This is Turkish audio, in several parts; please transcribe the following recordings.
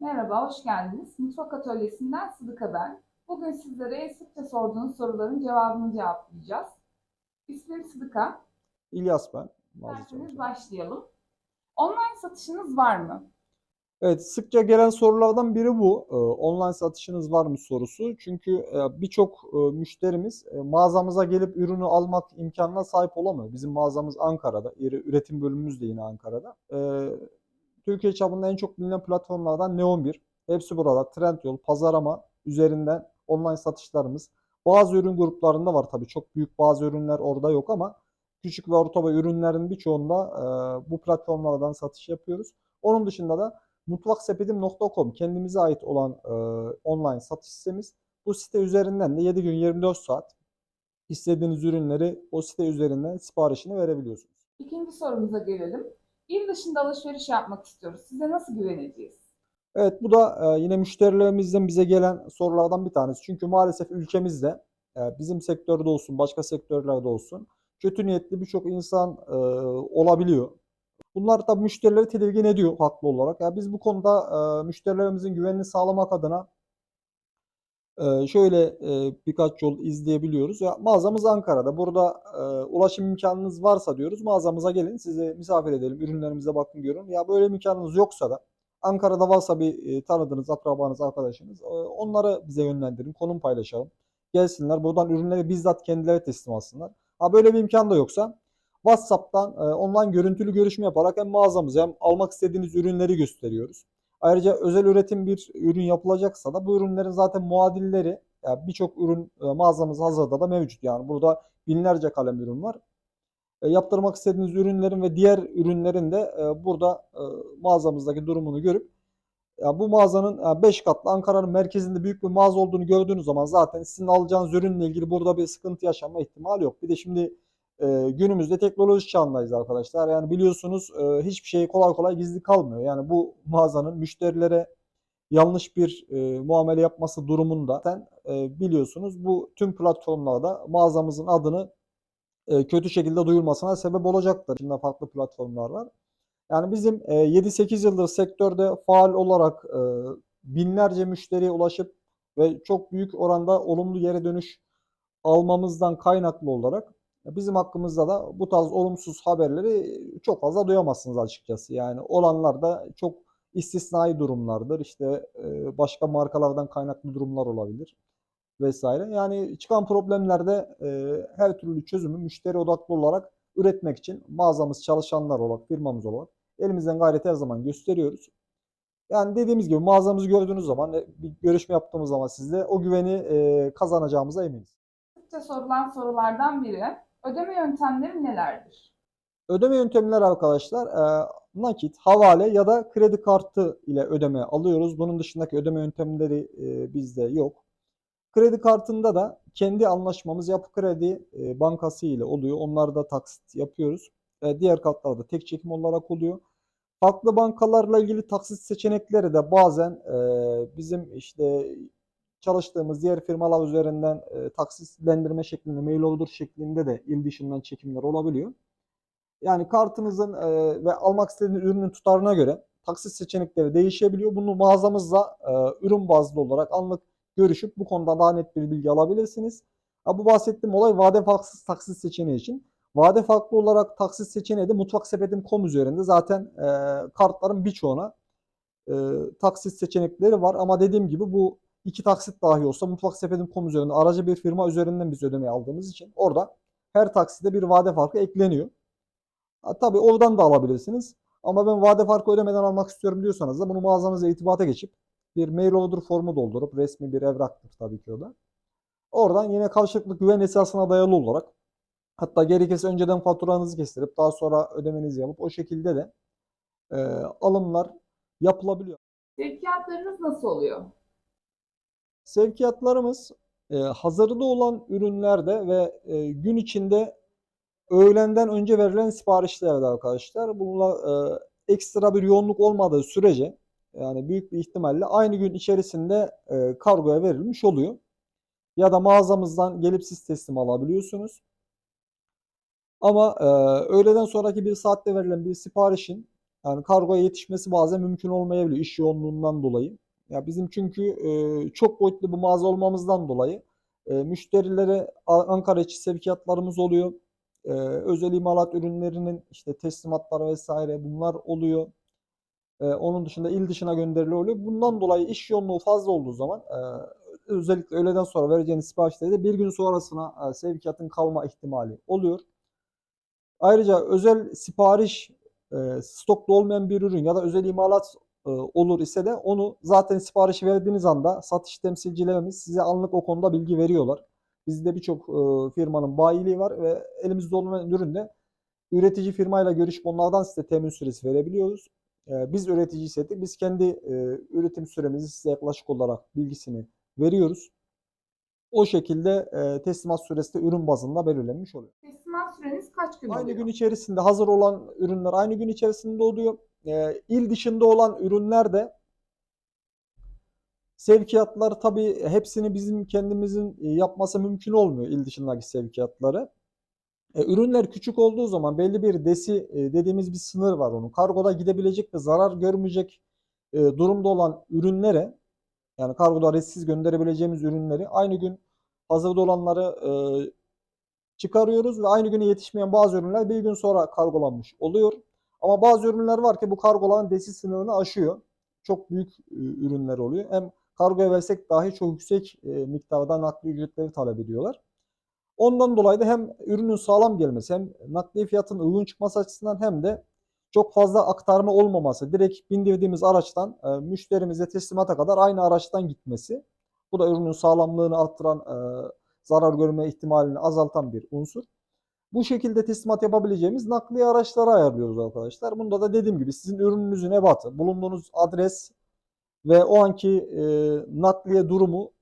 Merhaba, hoş geldiniz. Mutfak Atölyesi'nden Sıdıka ben. Bugün sizlere sıkça sorduğunuz soruların cevabını cevaplayacağız. İsmim Sıdıka. İlyas ben. Çalışıyorum. başlayalım. Online satışınız var mı? Evet, sıkça gelen sorulardan biri bu. Ee, online satışınız var mı sorusu. Çünkü e, birçok e, müşterimiz e, mağazamıza gelip ürünü almak imkanına sahip olamıyor. Bizim mağazamız Ankara'da, üretim bölümümüz de yine Ankara'da. Türkiye çapında en çok bilinen platformlardan Neon1. Hepsi burada. Trendyol, Pazarama üzerinden online satışlarımız. Bazı ürün gruplarında var tabii. Çok büyük bazı ürünler orada yok ama küçük ve orta boy ürünlerin birçoğunda e, bu platformlardan satış yapıyoruz. Onun dışında da mutfaksepetim.com kendimize ait olan e, online satış sitemiz. Bu site üzerinden de 7 gün 24 saat istediğiniz ürünleri o site üzerinden siparişini verebiliyorsunuz. İkinci sorumuza gelelim. İl dışında alışveriş yapmak istiyoruz. Size nasıl güveneceğiz? Evet bu da e, yine müşterilerimizden bize gelen sorulardan bir tanesi. Çünkü maalesef ülkemizde e, bizim sektörde olsun başka sektörlerde olsun kötü niyetli birçok insan e, olabiliyor. Bunlar tabii müşterileri tedirgin ediyor haklı olarak. Ya biz bu konuda müşterilerimizin güvenini sağlamak adına e, şöyle e, birkaç yol izleyebiliyoruz. Ya mağazamız Ankara'da. Burada e, ulaşım imkanınız varsa diyoruz mağazamıza gelin sizi misafir edelim. Ürünlerimize bakın görün. Ya böyle imkanınız yoksa da Ankara'da varsa bir e, tanıdığınız, akrabanız, arkadaşınız onları bize yönlendirin. Konum paylaşalım. Gelsinler buradan ürünleri bizzat kendileri teslim alsınlar. Ha böyle bir imkan da yoksa WhatsApp'tan e, online görüntülü görüşme yaparak hem mağazamıza hem almak istediğiniz ürünleri gösteriyoruz. Ayrıca özel üretim bir ürün yapılacaksa da bu ürünlerin zaten muadilleri yani birçok ürün e, mağazamız hazırda da mevcut. Yani burada binlerce kalem ürün var. E, yaptırmak istediğiniz ürünlerin ve diğer ürünlerin de e, burada e, mağazamızdaki durumunu görüp ya bu mağazanın 5 katlı Ankara'nın merkezinde büyük bir mağaza olduğunu gördüğünüz zaman zaten sizin alacağınız ürünle ilgili burada bir sıkıntı yaşanma ihtimali yok. Bir de şimdi e, günümüzde teknoloji çağındayız arkadaşlar. Yani biliyorsunuz e, hiçbir şey kolay kolay gizli kalmıyor. Yani bu mağazanın müşterilere yanlış bir e, muamele yapması durumunda zaten e, biliyorsunuz bu tüm platformlarda mağazamızın adını e, kötü şekilde duyulmasına sebep olacaktır. Şimdi farklı platformlar var. Yani bizim e, 7-8 yıldır sektörde faal olarak e, binlerce müşteriye ulaşıp ve çok büyük oranda olumlu geri dönüş almamızdan kaynaklı olarak bizim hakkımızda da bu tarz olumsuz haberleri çok fazla duyamazsınız açıkçası. Yani olanlar da çok istisnai durumlardır. İşte e, başka markalardan kaynaklı durumlar olabilir vesaire. Yani çıkan problemlerde e, her türlü çözümü müşteri odaklı olarak üretmek için mağazamız çalışanlar olarak, firmamız olarak elimizden gayreti her zaman gösteriyoruz. Yani dediğimiz gibi mağazamızı gördüğünüz zaman, e, bir görüşme yaptığımız zaman sizle o güveni kazanacağımıza eminiz. Sıkça sorulan sorulardan biri, ödeme yöntemleri nelerdir? Ödeme yöntemleri arkadaşlar e, nakit, havale ya da kredi kartı ile ödeme alıyoruz. Bunun dışındaki ödeme yöntemleri e, bizde yok. Kredi kartında da kendi anlaşmamız Yapı Kredi e, Bankası ile oluyor. Onlarda taksit yapıyoruz. E, diğer kartlarda tek çekim olarak oluyor. Farklı bankalarla ilgili taksit seçenekleri de bazen e, bizim işte çalıştığımız diğer firmalar üzerinden e, taksitlendirme şeklinde, mail order şeklinde de il dışından çekimler olabiliyor. Yani kartınızın e, ve almak istediğiniz ürünün tutarına göre taksit seçenekleri değişebiliyor. Bunu mağazamızda e, ürün bazlı olarak anlık görüşüp bu konuda daha net bir bilgi alabilirsiniz. Ha, bu bahsettiğim olay vade farksız taksit seçeneği için. Vade farklı olarak taksit seçeneği de mutfaksepetim.com üzerinde zaten e, kartların birçoğuna e, taksit seçenekleri var. Ama dediğim gibi bu iki taksit dahi olsa mutfaksepetim.com üzerinde aracı bir firma üzerinden biz ödemeyi aldığımız için orada her takside bir vade farkı ekleniyor. Ha, tabii oradan da alabilirsiniz. Ama ben vade farkı ödemeden almak istiyorum diyorsanız da bunu mağazamıza irtibata geçip bir mail order formu doldurup resmi bir evraktır tabii ki o da. Oradan yine karşılıklı güven esasına dayalı olarak hatta gerekirse önceden faturanızı kestirip daha sonra ödemenizi yapıp o şekilde de e, alımlar yapılabiliyor. Sevkiyatlarınız nasıl oluyor? Sevkiyatlarımız e, hazırda olan ürünlerde ve e, gün içinde öğlenden önce verilen siparişlerde arkadaşlar. Bununla e, ekstra bir yoğunluk olmadığı sürece yani büyük bir ihtimalle aynı gün içerisinde kargoya verilmiş oluyor. Ya da mağazamızdan gelip siz teslim alabiliyorsunuz. Ama e, öğleden sonraki bir saatte verilen bir siparişin Yani kargoya yetişmesi bazen mümkün olmayabiliyor iş yoğunluğundan dolayı. Ya bizim çünkü e, çok boyutlu bir mağaza olmamızdan dolayı e, müşterilere Ankara içi sevkiyatlarımız oluyor. E, özel imalat ürünlerinin işte teslimatları vesaire bunlar oluyor. E, onun dışında il dışına gönderiliyor oluyor. Bundan dolayı iş yoğunluğu fazla olduğu zaman e, özellikle öğleden sonra vereceğiniz siparişleri de bir gün sonrasına e, sevkiyatın kalma ihtimali oluyor. Ayrıca özel sipariş e, stokta olmayan bir ürün ya da özel imalat olur ise de onu zaten siparişi verdiğiniz anda satış temsilcilerimiz size anlık o konuda bilgi veriyorlar. Bizde birçok e, firmanın bayiliği var ve elimizde olan üründe üretici firmayla görüşüp onlardan size temin süresi verebiliyoruz. E, biz üreticiysek de biz kendi e, üretim süremizi size yaklaşık olarak bilgisini veriyoruz. O şekilde e, teslimat süresi de ürün bazında belirlenmiş oluyor. Teslimat süreniz kaç gün Aynı oluyor? gün içerisinde hazır olan ürünler aynı gün içerisinde oluyor. Ee, il dışında olan ürünler de sevkiyatlar tabii hepsini bizim kendimizin e, yapması mümkün olmuyor il dışındaki sevkiyatları. E, ürünler küçük olduğu zaman belli bir desi e, dediğimiz bir sınır var onun. Kargoda gidebilecek ve zarar görmeyecek e, durumda olan ürünlere yani kargoda risksiz gönderebileceğimiz ürünleri aynı gün hazırda olanları e, çıkarıyoruz ve aynı güne yetişmeyen bazı ürünler bir gün sonra kargolanmış oluyor. Ama bazı ürünler var ki bu kargolanan desi sınırını aşıyor. Çok büyük e, ürünler oluyor. Hem kargoya versek dahi çok yüksek e, miktarda nakliye ücretleri talep ediyorlar. Ondan dolayı da hem ürünün sağlam gelmesi hem nakliye fiyatının uygun çıkması açısından hem de çok fazla aktarma olmaması, direkt bindirdiğimiz araçtan e, müşterimize teslimata kadar aynı araçtan gitmesi. Bu da ürünün sağlamlığını arttıran, e, zarar görme ihtimalini azaltan bir unsur. Bu şekilde teslimat yapabileceğimiz nakliye araçları ayarlıyoruz arkadaşlar. Bunda da dediğim gibi sizin ürününüzün ebatı, bulunduğunuz adres ve o anki e, nakliye durumu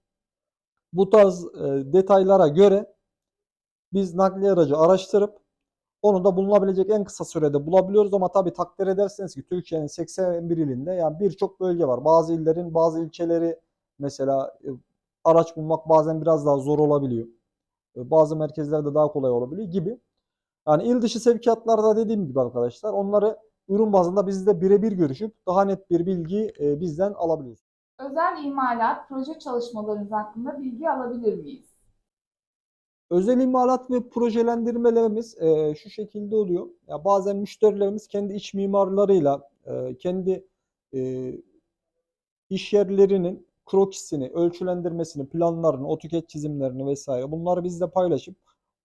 bu tarz e, detaylara göre biz nakliye aracı araştırıp onu da bulunabilecek en kısa sürede bulabiliyoruz ama tabii takdir ederseniz ki Türkiye'nin 81 ilinde yani birçok bölge var. Bazı illerin bazı ilçeleri mesela e, araç bulmak bazen biraz daha zor olabiliyor. E, Bazı merkezlerde daha kolay olabiliyor gibi. Yani il dışı sevkiyatlarda dediğim gibi arkadaşlar onları ürün bazında bizle birebir görüşüp daha net bir bilgi e, bizden alabiliyoruz. Özel imalat, proje çalışmalarınız hakkında bilgi alabilir miyiz? Özel imalat ve projelendirmelerimiz e, şu şekilde oluyor. Ya bazen müşterilerimiz kendi iç mimarlarıyla e, kendi e, iş yerlerinin krokisini, ölçülendirmesini, planlarını, AutoCAD çizimlerini vesaire bunları bizle paylaşıp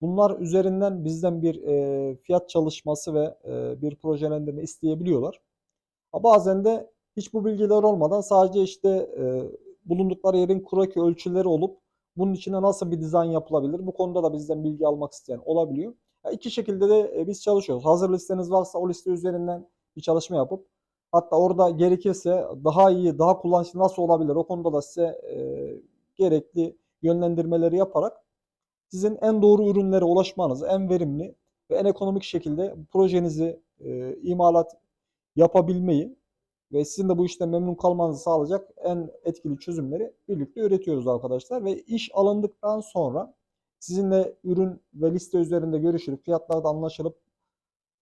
bunlar üzerinden bizden bir e, fiyat çalışması ve e, bir projelendirme isteyebiliyorlar. Bazen de hiç bu bilgiler olmadan sadece işte e, bulundukları yerin kroki ölçüleri olup bunun içine nasıl bir dizayn yapılabilir? Bu konuda da bizden bilgi almak isteyen olabiliyor. Ya iki şekilde de e, biz çalışıyoruz. Hazır listeniz varsa o liste üzerinden bir çalışma yapıp hatta orada gerekirse daha iyi, daha kullanışlı nasıl olabilir? O konuda da size e, gerekli yönlendirmeleri yaparak sizin en doğru ürünlere ulaşmanızı, en verimli ve en ekonomik şekilde projenizi e, imalat yapabilmeyi ve sizin de bu işten memnun kalmanızı sağlayacak en etkili çözümleri birlikte üretiyoruz arkadaşlar. Ve iş alındıktan sonra sizinle ürün ve liste üzerinde görüşülüp fiyatlarda anlaşılıp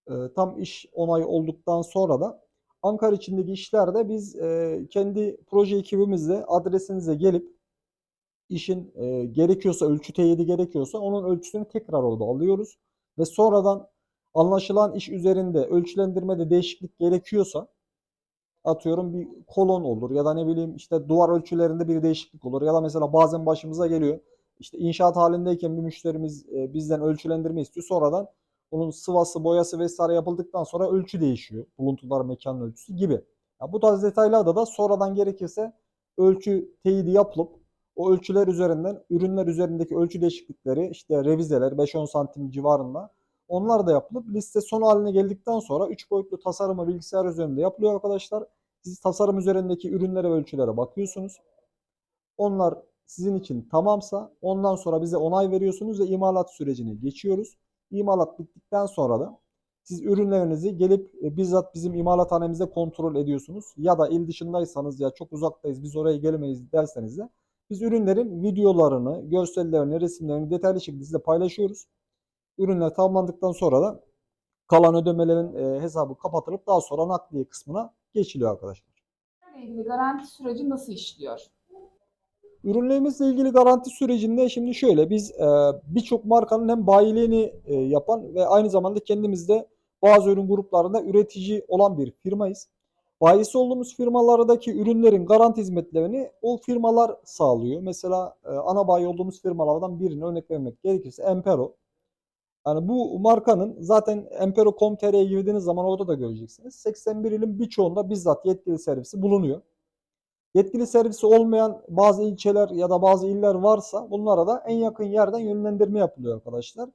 e, tam iş onayı olduktan sonra da Ankara içindeki işlerde biz e, kendi proje ekibimizle adresinize gelip işin e, gerekiyorsa ölçü teyidi gerekiyorsa onun ölçüsünü tekrar orada alıyoruz. Ve sonradan anlaşılan iş üzerinde ölçülendirmede değişiklik gerekiyorsa atıyorum bir kolon olur ya da ne bileyim işte duvar ölçülerinde bir değişiklik olur ya da mesela bazen başımıza geliyor işte inşaat halindeyken bir müşterimiz e, bizden ölçülendirme istiyor sonradan onun sıvası boyası vesaire yapıldıktan sonra ölçü değişiyor buluntular mekan ölçüsü gibi. Ya bu tarz detaylarda da sonradan gerekirse ölçü teyidi yapılıp o ölçüler üzerinden ürünler üzerindeki ölçü değişiklikleri işte revizeler 5-10 santim civarında onlar da yapılıp liste son haline geldikten sonra 3 boyutlu tasarımı bilgisayar üzerinde yapılıyor arkadaşlar. Siz tasarım üzerindeki ürünlere ve ölçülere bakıyorsunuz. Onlar sizin için tamamsa ondan sonra bize onay veriyorsunuz ve imalat sürecine geçiyoruz. İmalat bittikten sonra da siz ürünlerinizi gelip e, bizzat bizim imalathanemizde kontrol ediyorsunuz. Ya da il dışındaysanız ya çok uzaktayız biz oraya gelemeyiz derseniz de biz ürünlerin videolarını, görsellerini, resimlerini detaylı şekilde size paylaşıyoruz. Ürünler tamamlandıktan sonra da kalan ödemelerin e, hesabı kapatılıp daha sonra nakliye kısmına geçiliyor arkadaşlar. garanti süreci nasıl işliyor? Ürünlerimizle ilgili garanti sürecinde şimdi şöyle biz e, birçok markanın hem bayiliğini e, yapan ve aynı zamanda kendimizde bazı ürün gruplarında üretici olan bir firmayız. Bayisi olduğumuz firmalardaki ürünlerin garanti hizmetlerini o firmalar sağlıyor. Mesela e, ana bayi olduğumuz firmalardan birini örnek vermek gerekirse Empero. Yani bu markanın zaten empero.com.tr'ye girdiğiniz zaman orada da göreceksiniz. 81 ilin birçoğunda bizzat yetkili servisi bulunuyor. Yetkili servisi olmayan bazı ilçeler ya da bazı iller varsa bunlara da en yakın yerden yönlendirme yapılıyor arkadaşlar.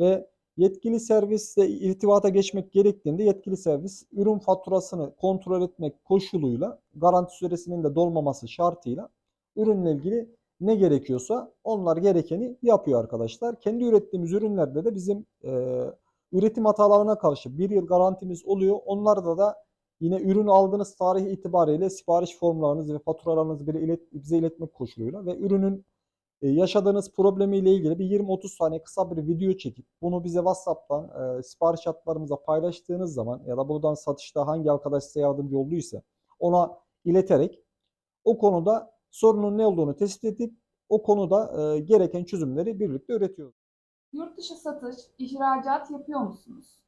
Ve yetkili servisle irtibata geçmek gerektiğinde yetkili servis ürün faturasını kontrol etmek koşuluyla garanti süresinin de dolmaması şartıyla ürünle ilgili ne gerekiyorsa onlar gerekeni yapıyor arkadaşlar. Kendi ürettiğimiz ürünlerde de bizim e, üretim hatalarına karşı bir yıl garantimiz oluyor. Onlarda da Yine ürün aldığınız tarih itibariyle sipariş formlarınızı ve faturalarınızı bize, ilet, bize iletmek koşuluyla ve ürünün e, yaşadığınız problemiyle ilgili bir 20-30 saniye kısa bir video çekip bunu bize WhatsApp'tan e, sipariş hatlarımıza paylaştığınız zaman ya da buradan satışta hangi arkadaş size yardımcı olduysa ona ileterek o konuda sorunun ne olduğunu tespit edip o konuda e, gereken çözümleri birlikte üretiyoruz. Yurt dışı satış, ihracat yapıyor musunuz?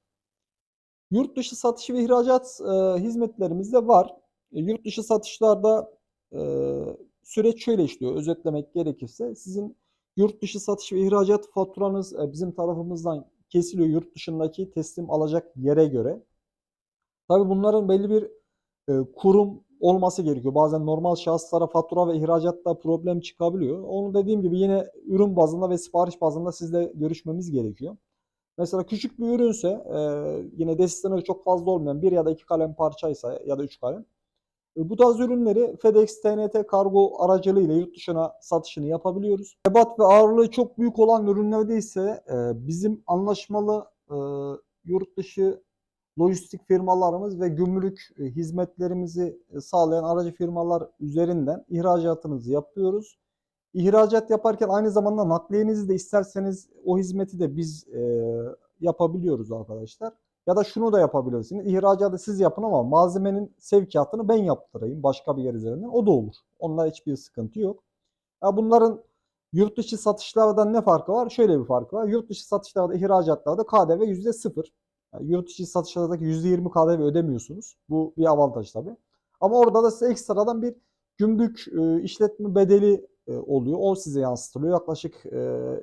Yurt dışı satış ve ihracat e, hizmetlerimiz de var. E, yurt dışı satışlarda e, süreç şöyle işliyor. Özetlemek gerekirse sizin yurt dışı satış ve ihracat faturanız e, bizim tarafımızdan kesiliyor yurt dışındaki teslim alacak yere göre. Tabii bunların belli bir e, kurum olması gerekiyor. Bazen normal şahıslara fatura ve ihracatta problem çıkabiliyor. Onu dediğim gibi yine ürün bazında ve sipariş bazında sizle görüşmemiz gerekiyor. Mesela küçük bir ürünse e, yine desistanı çok fazla olmayan bir ya da iki kalem parçaysa ya da üç kalem. E, bu tarz ürünleri FedEx, TNT kargo aracılığıyla yurt dışına satışını yapabiliyoruz. Ebat ve ağırlığı çok büyük olan ürünlerde ise e, bizim anlaşmalı e, yurt dışı lojistik firmalarımız ve gümrük e, hizmetlerimizi e, sağlayan aracı firmalar üzerinden ihracatınızı yapıyoruz. İhracat yaparken aynı zamanda nakliyenizi de isterseniz o hizmeti de biz e, yapabiliyoruz arkadaşlar. Ya da şunu da yapabilirsiniz. İhracatı siz yapın ama malzemenin sevkiyatını ben yaptırayım başka bir yer üzerinden. O da olur. Onunla hiçbir sıkıntı yok. Ya bunların yurt dışı satışlardan ne farkı var? Şöyle bir farkı var. Yurt dışı satışlarda, ihracatlarda KDV %0. Yani yurt dışı satışlardaki %20 KDV ödemiyorsunuz. Bu bir avantaj tabii. Ama orada da size ekstradan bir gümrük e, işletme bedeli e, oluyor. O size yansıtılıyor. Yaklaşık e,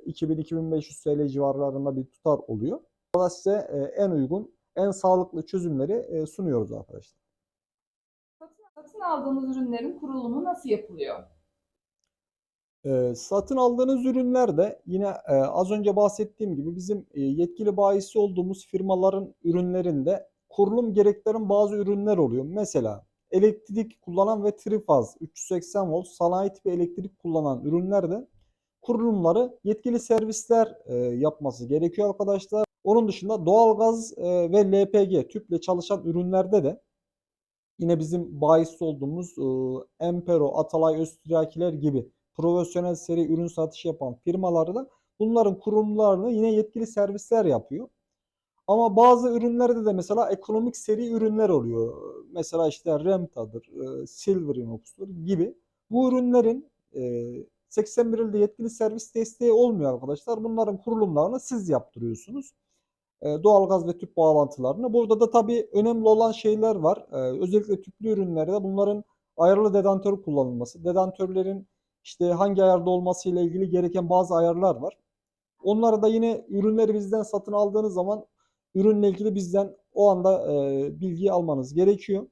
2000-2500 TL civarlarında bir tutar oluyor. Orada size e, en uygun, en sağlıklı çözümleri e, sunuyoruz arkadaşlar. Satın, satın aldığınız ürünlerin kurulumu nasıl yapılıyor? E, satın aldığınız ürünlerde yine e, az önce bahsettiğim gibi bizim e, yetkili bayisi olduğumuz firmaların ürünlerinde kurulum gerektiren bazı ürünler oluyor. Mesela elektrik kullanan ve trifaz 380 volt sanayi tipi elektrik kullanan ürünlerde kurulumları yetkili servisler e, yapması gerekiyor arkadaşlar. Onun dışında doğalgaz e, ve LPG tüple çalışan ürünlerde de yine bizim bahis olduğumuz e, Empero, Atalay, Öztürk'iler gibi profesyonel seri ürün satışı yapan firmalarda bunların kurumlarını yine yetkili servisler yapıyor. Ama bazı ürünlerde de mesela ekonomik seri ürünler oluyor. Mesela işte Remta'dır, e, Silverinox'tur gibi. Bu ürünlerin e, 81 ilde yetkili servis desteği olmuyor arkadaşlar. Bunların kurulumlarını siz yaptırıyorsunuz. E, doğalgaz ve tüp bağlantılarını. Burada da tabii önemli olan şeyler var. E, özellikle tüplü ürünlerde bunların ayarlı dedantör kullanılması. Dedantörlerin işte hangi ayarda olması ile ilgili gereken bazı ayarlar var. Onları da yine ürünleri bizden satın aldığınız zaman ürünle ilgili bizden o anda e, bilgiyi almanız gerekiyor.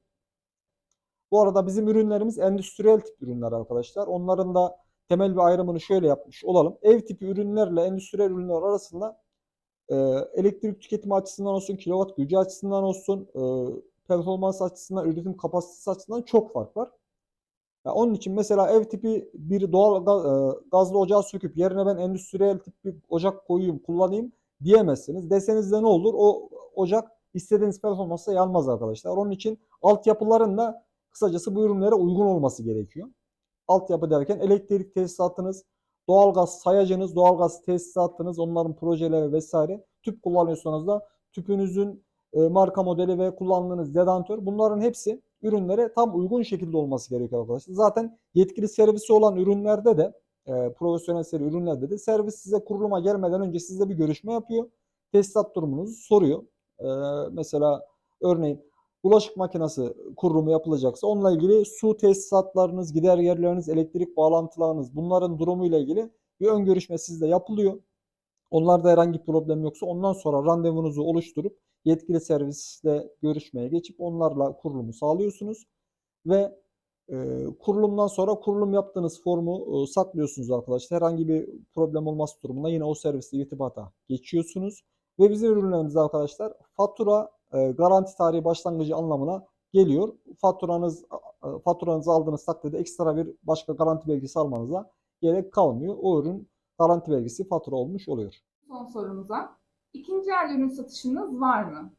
Bu arada bizim ürünlerimiz endüstriyel tip ürünler arkadaşlar. Onların da temel bir ayrımını şöyle yapmış olalım. Ev tipi ürünlerle endüstriyel ürünler arasında e, elektrik tüketimi açısından olsun, kilowatt gücü açısından olsun, e, performans açısından, üretim kapasitesi açısından çok fark var. Ya onun için mesela ev tipi bir doğal gaz, e, gazlı ocağı söküp yerine ben endüstriyel tip bir ocak koyayım, kullanayım diyemezsiniz. Deseniz de ne olur? O ocak istediğiniz performansa yanmaz arkadaşlar. Onun için altyapıların da kısacası bu ürünlere uygun olması gerekiyor. Altyapı derken elektrik tesisatınız, doğalgaz sayacınız, doğalgaz tesisatınız, onların projeleri vesaire. Tüp kullanıyorsanız da tüpünüzün e, marka modeli ve kullandığınız dedantör bunların hepsi ürünlere tam uygun şekilde olması gerekiyor arkadaşlar. Zaten yetkili servisi olan ürünlerde de e, profesyonel seri ürünlerde de servis size kuruluma gelmeden önce sizle bir görüşme yapıyor. Tesisat durumunuzu soruyor. E, mesela örneğin bulaşık makinesi kurulumu yapılacaksa onunla ilgili su tesisatlarınız, gider yerleriniz, elektrik bağlantılarınız bunların durumuyla ilgili bir ön görüşme sizde yapılıyor. Onlarda herhangi bir problem yoksa ondan sonra randevunuzu oluşturup yetkili servisle görüşmeye geçip onlarla kurulumu sağlıyorsunuz ve kurulumdan sonra kurulum yaptığınız formu saklıyorsunuz arkadaşlar. Herhangi bir problem olması durumunda yine o servisle irtibata geçiyorsunuz. Ve bizim ürünlerimiz arkadaşlar fatura garanti tarihi başlangıcı anlamına geliyor. Faturanız faturanızı aldığınız takdirde ekstra bir başka garanti belgesi almanıza gerek kalmıyor. O ürün garanti belgesi fatura olmuş oluyor. Son sorumuza. İkinci el ürün satışınız var mı?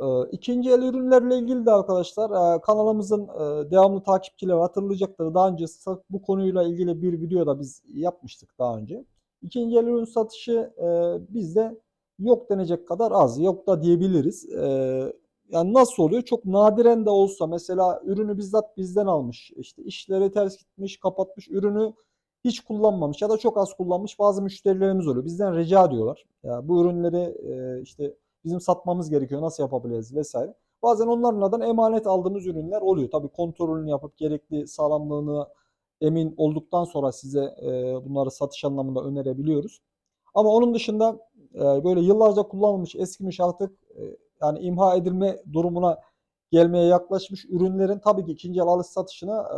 Ee, İkinci el ürünlerle ilgili de arkadaşlar e, kanalımızın e, devamlı takipçileri hatırlayacaktır. Daha önce bu konuyla ilgili bir video da biz yapmıştık daha önce. İkinci el ürün satışı e, bizde yok denecek kadar az. Yok da diyebiliriz. Yani nasıl oluyor? Çok nadiren de olsa mesela ürünü bizzat bizden almış. işte işleri ters gitmiş, kapatmış. Ürünü hiç kullanmamış ya da çok az kullanmış bazı müşterilerimiz oluyor. Bizden rica diyorlar. Ya bu ürünleri işte bizim satmamız gerekiyor. Nasıl yapabiliriz vesaire. Bazen onların adına emanet aldığımız ürünler oluyor. Tabii kontrolünü yapıp gerekli sağlamlığını emin olduktan sonra size e, bunları satış anlamında önerebiliyoruz. Ama onun dışında e, böyle yıllarca kullanılmış, eskimiş artık e, yani imha edilme durumuna gelmeye yaklaşmış ürünlerin tabii ki ikinci el alış satışına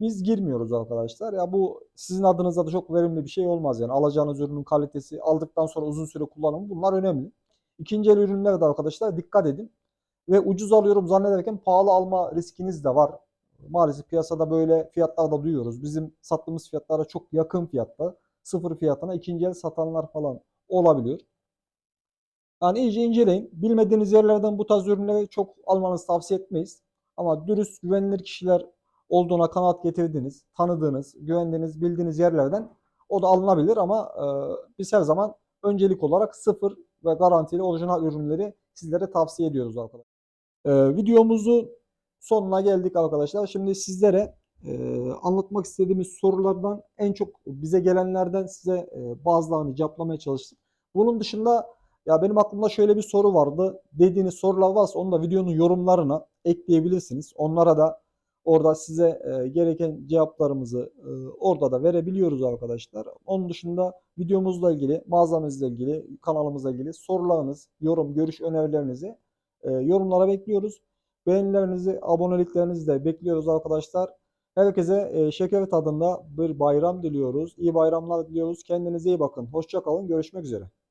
biz girmiyoruz arkadaşlar. Ya bu sizin adınıza da çok verimli bir şey olmaz yani. Alacağınız ürünün kalitesi, aldıktan sonra uzun süre kullanımı bunlar önemli. İkinci el ürünlere de arkadaşlar dikkat edin. Ve ucuz alıyorum zannederken pahalı alma riskiniz de var. Maalesef piyasada böyle fiyatlar da duyuyoruz. Bizim sattığımız fiyatlara çok yakın fiyatta, sıfır fiyatına ikinci el satanlar falan olabiliyor. Yani iyice inceleyin. Bilmediğiniz yerlerden bu tarz ürünleri çok almanızı tavsiye etmeyiz. Ama dürüst, güvenilir kişiler olduğuna kanaat getirdiğiniz, tanıdığınız, güvendiğiniz, bildiğiniz yerlerden o da alınabilir ama e, biz her zaman öncelik olarak sıfır ve garantili orijinal ürünleri sizlere tavsiye ediyoruz arkadaşlar. E, videomuzu sonuna geldik arkadaşlar. Şimdi sizlere e, anlatmak istediğimiz sorulardan en çok bize gelenlerden size e, bazılarını cevaplamaya çalıştık. Bunun dışında ya benim aklımda şöyle bir soru vardı dediğiniz sorular varsa onu da videonun yorumlarına ekleyebilirsiniz. Onlara da orada size e, gereken cevaplarımızı e, orada da verebiliyoruz arkadaşlar. Onun dışında videomuzla ilgili, mağazamızla ilgili, kanalımızla ilgili sorularınız, yorum, görüş önerilerinizi e, yorumlara bekliyoruz. Beğenilerinizi, aboneliklerinizi de bekliyoruz arkadaşlar. Herkese e, şeker tadında bir bayram diliyoruz. İyi bayramlar diliyoruz. Kendinize iyi bakın. Hoşça kalın. Görüşmek üzere.